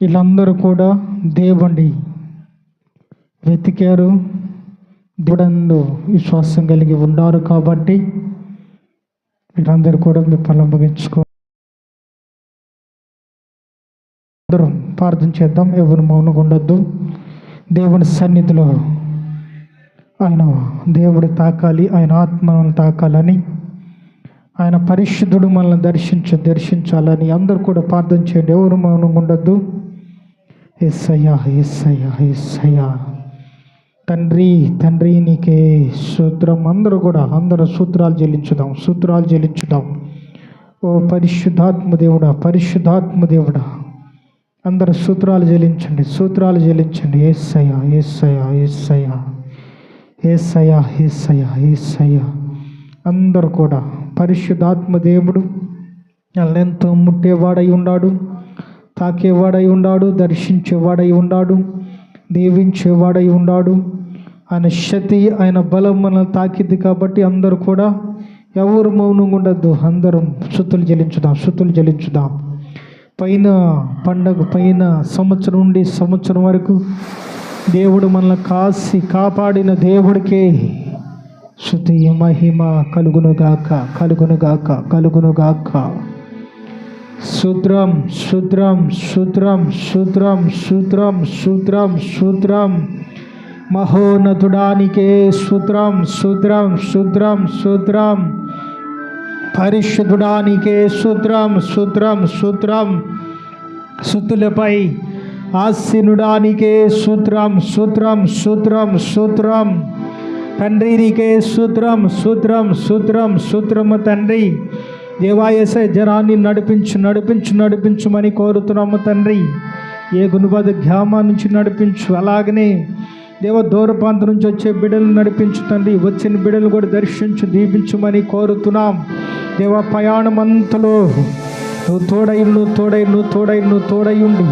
వీళ్ళందరూ కూడా దేవుడి వెతికారు. దేవుడందు విశ్వాసం కలిగి ఉన్నారు కాబట్టి మీరందరూ కూడా మీ పనులు ముగించుకో అందరం ప్రార్థన చేద్దాం. ఎవరు మౌనంగా ఉండొద్దు. దేవుని సన్నిధిలో ఆయన దేవుడు తాకాలి. ఆయన ఆత్మను తాకాలని. ఆయన పరిశుద్ధుడు మనల్ని దర్శించ దర్శించాలని అందరూ కూడా ప్రార్థన చేయండి. ఎవరు మౌనంగా ఉండొద్దు. ఎస్సయ్యా ఎస్సయ్యా ఎస్సయ్యా తండ్రి తండ్రి నీకే సూత్రం అందరూ కూడా అందరూ సూత్రాలు చెల్లించుదాం సూత్రాలు చెల్లించుదాం. ఓ పరిశుద్ధాత్మ దేవుడా పరిశుద్ధాత్మ దేవుడా. అందరు సూత్రాలు చెల్లించండి సూత్రాలు చెల్లించండి. ఏసయ్యా ఏసయ్యా ఏసయ్యా. ఏసయ్యా ఏసయ్యా ఏసయ్యా. అందరు కూడా పరిశుద్ధాత్మ దేవుడు ఎంతో ముట్టేవాడై ఉన్నాడు తాకేవాడై ఉన్నాడు దర్శించేవాడై ఉన్నాడు దీవించేవాడై ఉన్నాడు ఆయన శక్తి ఆయన బలం మనల్ని తాకిద్ది కాబట్టి అందరూ కూడా ఎవరు మౌనంగా ఉండద్దు. అందరం శుద్ధులు చెల్లించుదాం శుద్ధులు చెల్లించుదాం. పైన పండగ పైన సంవత్సరం నుండి సంవత్సరం వరకు దేవుడు మనల్ని కాసి కాపాడిన దేవుడికే శృతి మహిమ కలుగునుగాక కలుగునుగాక కలుగునుగాక. శూద్రం శూద్రం శూద్రం శూద్రం శూద్రం శూద్రం శూద్రం మహోన్నతుడానికే శూద్రం శూద్రం శూద్రం శూద్రం పరిశుద్ధుడానికే శూద్రం శూద్రం శూద్రం శుద్ధులపై ఆశీనుడానికే సూత్రం సూత్రం సూత్రం సూత్రం తండ్రి నీకే సూత్రం సూత్రం సూత్రం సూత్రము తండ్రి దేవాయస జనాన్ని నడిపించు నడిపించు నడిపించుమని కోరుతున్నాము తండ్రి. ఏ గునుబద గ్రామా నుంచి నడిపించు అలాగనే దేవ దూరపాంత నుంచి వచ్చే బిడ్డలు నడిపించు తండ్రి. వచ్చిన బిడ్డలు కూడా దర్శించు దీపించమని కోరుతున్నాం. దేవ ప్రయాణం అంతలో నువ్వు తోడై నువ్వు తోడై నువ్వు తోడై నువ్వు తోడయుండి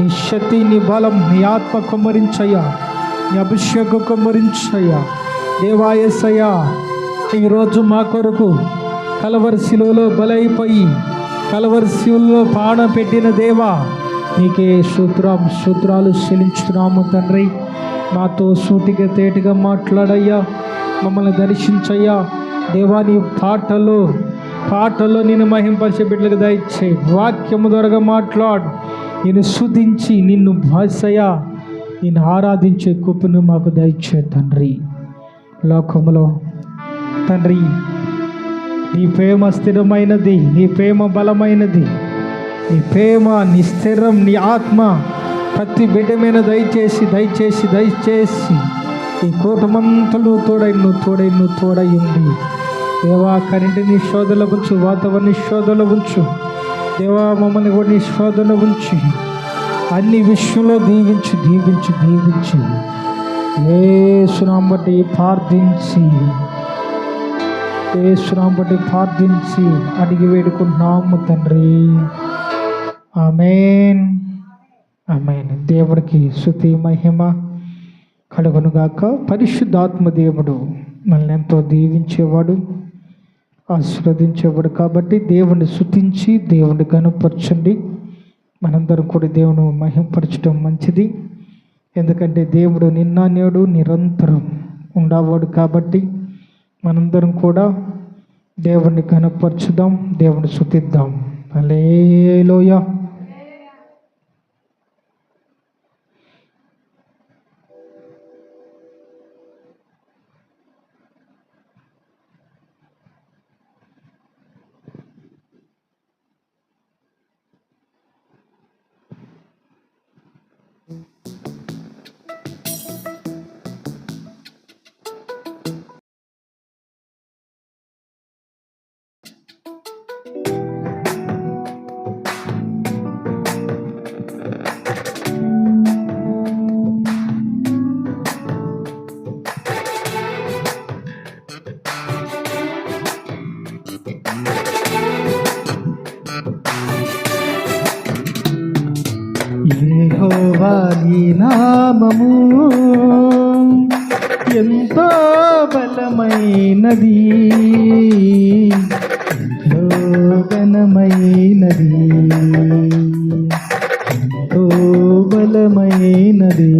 నీ శక్తి నీ బలం నీ ఆత్మ కుమ్మరించయ్యా. నీ అభిషేక కుమ్మరించయ్యా. దేవాయసయ్యా ఈరోజు మా కొరకు కలవరి శిలువలో బలైపోయి కలవరి శిలువలో ప్రాణం పెట్టిన దేవా నీకే సూత్రం సూత్రాలు చెల్లించుతున్నాము తండ్రి. మాతో సూటిగా తేటిగా మాట్లాడయ్యా మమ్మల్ని దర్శించయ్యా. దేవా నీ పాటలో పాటలో నేను మహింపరిచే బిడ్డలకు దయచే వాక్యము ద్వారా మాట్లాడు. నేను శుద్ధించి నిన్ను భాషయా నేను ఆరాధించే కుప్పను మాకు దయచే తండ్రి. లోకములో తండ్రి నీ ప్రేమ స్థిరమైనది నీ ప్రేమ బలమైనది. నీ ప్రేమ నీ స్థిరం నీ ఆత్మ ప్రతి బిడ్డ మీద దయచేసి దయచేసి దయచేసి ఈ కూటమంతలు తోడై నువ్వు తోడై నువ్వు తోడై ఉండి దేవా కరెంటుని శోధన ఉంచు వాతావరణ శోధన ఉంచు. దేవా మమ్మల్ని కూడా నీ శోధన ఉంచి. అన్ని విషయంలో దీవించి దీవించి దీవించి. ఏ సునాం బట్టి ప్రార్థించి. ఏ బట్టి ప్రార్థించి అడిగి వేడుకుంటున్నాము తండ్రి. ఆమెన్. ఆమెన్. దేవుడికి శృతి మహిమ కలుగునుగాక. పరిశుద్ధాత్మ దేవుడు మనల్ని ఎంతో దీవించేవాడు ఆశీర్వదించేవాడు కాబట్టి దేవుణ్ణి శుతించి దేవుణ్ణి కనుపరచండి మనందరం కూడా దేవుని మహింపరచడం మంచిది. ఎందుకంటే దేవుడు నిన్న నేడు నిరంతరం ఉండేవాడు కాబట్టి మనందరం కూడా దేవుణ్ణి కనపరచుదాం దేవుని శుతిద్దాం అలేలోయ నామము. ఎంతో బలమైనది. ఎంతో ఘనమైనది. ఎంతో బలమైనది.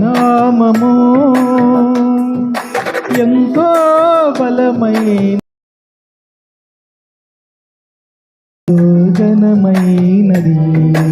నామము. ఎంతో బలమైన ఘనమైనది.